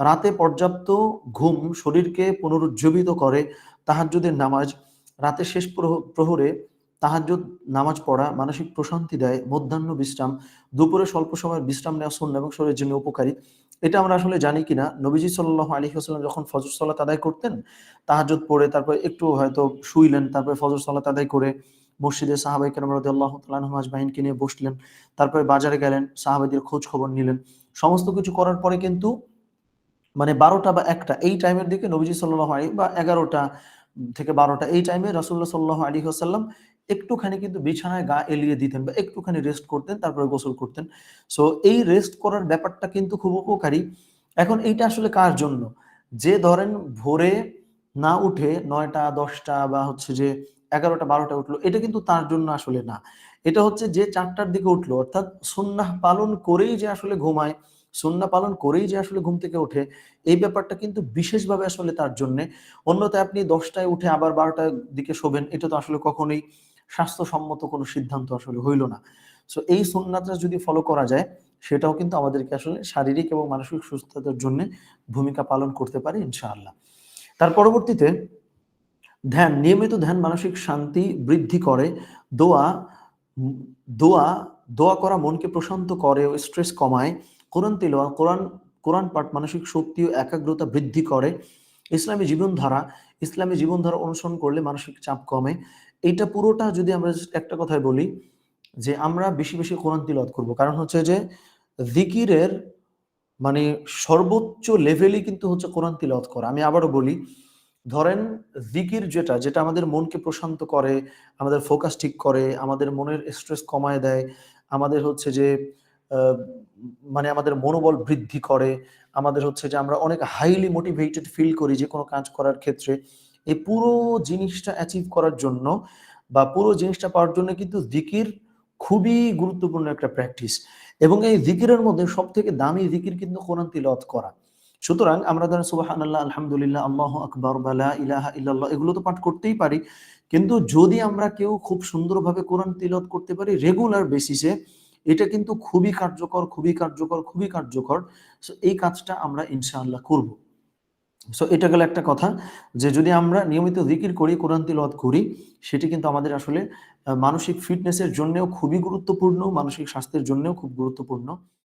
রাতে পর্যাপ্ত ঘুম শরীরকে পুনরুজ্জীবিত করে তাহাজ্জুদের নামাজ, রাতে শেষ প্রহ- প্রহরে তাহাজ্জুদ, নামাজ পড়া, মানসিক প্রশান্তি দেয়, মধ্যাহ্ন বিশ্রাম, দুপুরে স্বল্প সময়ের বিশ্রাম নেওয়া শূন্য এবং শরীরের জন্য উপকারী। এটা আমরা আসলে জানি কিনা? নবীজি সাল্লাহ আলী হাসলাম যখন ফজর সালাত আদায় করতেন, তাহাজ্জুদ পড়ে তারপর একটু হয়তো শুইলেন, তারপরে ফজর সালাত আদায় করে মসজিদে সাহাবাই রদি আল্লাহ তালাহমাজবাহিনকে নিয়ে বসলেন, তারপরে বাজারে গেলেন সাহাবাইদের খোঁজ খবর নিলেন। সমস্ত কিছু করার পরে কিন্তু মানে বারোটা বা একটা, এই টাইমের দিকে নবীজি সাল্লাহ আলী বা এগারোটা থেকে বারোটা, এই টাইমে রাসুল্লাহ সাল্লাহ আলী আসাল্লাম একটুখানি কিন্তু বিছানায় গা এলিয়ে দিতেন বা একটুখানি রেস্ট করতেন, তারপরে গোসল করতেন। সো এই রেস্ট করার ব্যাপারটা কিন্তু খুব উপকারী। এখন এইটা আসলে কার জন্য? যে ধরেন ভোরে না উঠে নয়টা, দশটা বা হচ্ছে যে এগারোটা, বারোটা উঠল, এটা কিন্তু তার জন্য আসলে না। এটা হচ্ছে যে চারটার দিকে উঠল, অর্থাৎ সুন্নাহ পালন করেই যে আসলে ঘুমায় সুন্না পালন করেই যে আসলে ঘুম থেকে ওঠে, এই ব্যাপারটা কিন্তু বিশেষভাবে আসলে তার জন্যে। অন্যথায় আপনি দশটায় উঠে আবার বারোটার দিকে শোবেন, এটা তো আসলে কখনোই স্বাস্থ্যসম্মত কোনো সিদ্ধান্ত আসলে হইল না। সো এই সুন্নাতটা যদি ফলো করা যায়, সেটাও কিন্তু আমাদেরকে আসলে শারীরিক এবং মানসিক সুস্থতার জন্য ভূমিকা পালন করতে পারে ইনশাআল্লাহ। তার পরবর্তীতে ধ্যান, নিয়মিত ধ্যান মানসিক শান্তি বৃদ্ধি করে, দোয়া দোয়া দোয়া করা মনকে প্রশান্ত করে ও স্ট্রেস কমায়। কোরআন তিলোয়া কোরআন কোরআন পাঠ মানসিক শক্তি ও একাগ্রতা বৃদ্ধি করে। ইসলামী জীবনধারা ইসলামী জীবনধারা অনুসরণ করলে মানসিক চাপ কমে। এইটা পুরোটা যদি আমরা একটা কথায় বলি, যে আমরা বেশি বেশি কোরআন তিলত করব। কারণ হচ্ছে যে, জিকিরের মানে সর্বোচ্চ লেভেলই কিন্তু হচ্ছে কোরআন তিলত করা। আমি আবারও বলি, ধরেন জিকির যেটা যেটা আমাদের মনকে প্রশান্ত করে, আমাদের ফোকাস ঠিক করে, আমাদের মনের স্ট্রেস কমায় দেয়, আমাদের হচ্ছে যে মানে আমাদের মনোবল বৃদ্ধি করে। আমাদের হচ্ছে যে আমরা অনেক হাইলি মোটিভেটেড ফিল করি যে কোনো কাজ করার ক্ষেত্রে। এই পুরো জিনিসটা অ্যাচিভ করার জন্য বা পুরো জিনিসটা পাওয়ার জন্য কিন্তু জিকির খুবই গুরুত্বপূর্ণ একটা প্র্যাকটিস এবং এই জিকিরের মধ্যে সব থেকে দামি জিকির কিন্তু কোরআন তিলত করা। সুতরাং আমরা ধরেন সুবাহান আল্লাহ আলহামদুলিল্লাহ, আল্লাহ আকবর বালা ইলাহা ইল্লাল্লাহ এগুলো তো পাঠ করতেই পারি। কিন্তু যদি আমরা কেউ খুব সুন্দরভাবে কোরআন তিলত করতে পারি রেগুলার বেসিসে এটা কিন্তু খুবই কার্যকর খুবই কার্যকর খুবই কার্যকর। সো এই কাজটা আমরা ইনশাআল্লাহ করব। সো এটা গেল একটা কথা যে যদি আমরা নিয়মিত জিকির করি, কোরআন তিলত করি, সেটি কিন্তু আমাদের আসলে মানসিক ফিটনেসের জন্যেও খুবই গুরুত্বপূর্ণ, মানসিক স্বাস্থ্যের জন্যেও খুব গুরুত্বপূর্ণ।